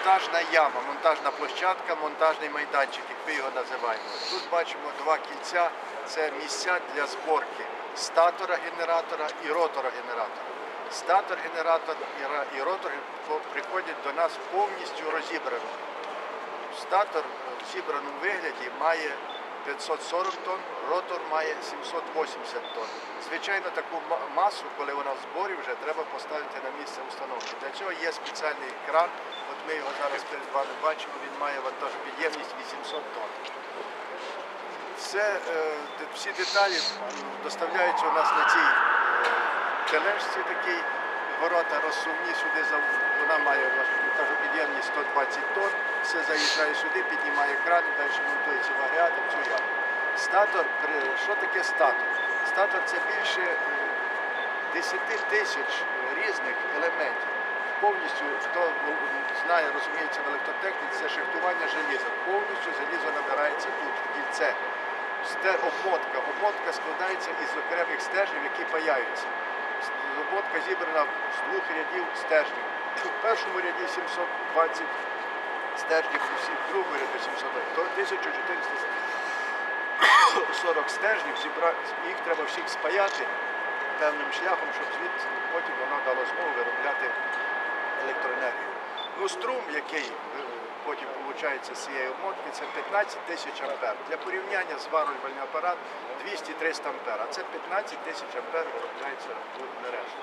монтажна яма, монтажна площадка, монтажний майданчик, як ми його називаємо. Тут бачимо два кільця, це місця для зборки статора генератора і ротора генератора. Статор генератор і ротор приходять до нас повністю розібрані. Статор в зібраному вигляді має 540 тонн, ротор має 780 тонн. Звичайно, таку масу, коли вона в зборі вже треба поставити на місце установки. Цього є спеціальний кран. От ми його зараз перед вами бачимо, він має вантажопідємність 800 тонн. Все, е, всі деталі доставляються у нас на цій тележці такій. Ворота розсувні сюди вона має вантажопідємність 120 тонн. Все заїжджає сюди, піднімає кран далі монтується в агрегат цю яму. Статор, що таке статор? Статор це більше е, 10 тисяч е, різних елементів. Повністю, хто ну, знає, розуміється в електротехніці, це шахтування желіза. Повністю залізо набирається тут, в кільце. Обмотка. Обмотка складається із окремих стержнів, які паяються. Обмотка зібрана з двох рядів стержнів. В першому ряді 720 стержнів, у в другому ряді 720, то 1440 стержнів, зібра... їх треба всіх спаяти певним шляхом, щоб звідси потім воно дало змогу виробляти електроенергію. Ну, струм, який е, потім виходить з цієї обмотки, це 15 тисяч ампер. Для порівняння зварювальний апарат 200-300 ампер, а це 15 тисяч ампер виробляється в мережі.